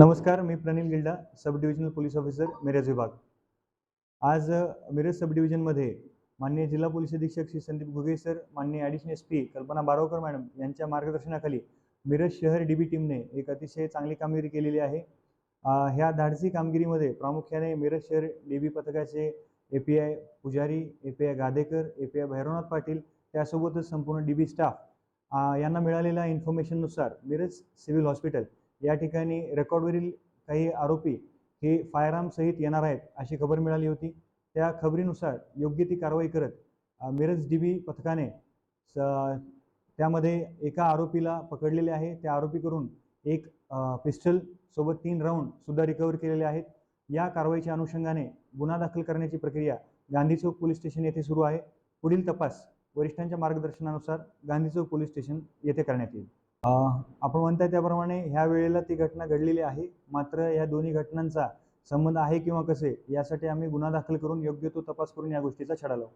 नमस्कार मी Pranil Gilda sub divisional police officer Miraj विभाग. आज मिरज सब डिव्हिजनमध्ये माननीय जिल्हा पोलीस अधीक्षक श्री संदीप घुगे सर माननीय additional S P Kalpana Baravkar madam यांच्या मार्गदर्शनाखाली मिरज शहर डी बी टीमने एक अतिशय चांगली कामगिरी केलेली आहे. ह्या धाडसी कामगिरीमध्ये प्रामुख्याने मिरज शहर डी बी पथकाचे A P I Pujari A P I Gadekar A P I Bhairavnath Patil त्यासोबतच संपूर्ण डी बी स्टाफ यांना मिळालेल्या इन्फॉर्मेशननुसार मिरज सिव्हिल हॉस्पिटल या ठिकाणी रेकॉर्डवरील काही आरोपी हे फायरआर्म सहित येणार आहेत अशी खबर मिळाली होती. त्या खबरीनुसार योग्य ती कारवाई करत मिरज डी बी पथकाने स त्यामध्ये एका आरोपीला पकडलेले आहे. त्या आरोपीकडून एक पिस्टल सोबत तीन राऊंड सुद्धा रिकव्हर केलेले आहेत. या कारवाईच्या अनुषंगाने गुन्हा दाखल करण्याची प्रक्रिया गांधी चौक पोलीस स्टेशन येथे सुरू आहे. पुढील तपास वरिष्ठांच्या मार्गदर्शनानुसार गांधी चौक पोलीस स्टेशन येथे करण्यात येईल. आपण म्हणताय त्याप्रमाणे ह्या वेळेला ती घटना घडलेली आहे. मात्र या दोन्ही घटनांचा संबंध आहे किंवा कसे यासाठी आम्ही गुन्हा दाखल करून योग्य तो तपास करून या गोष्टीचा छडा लावू.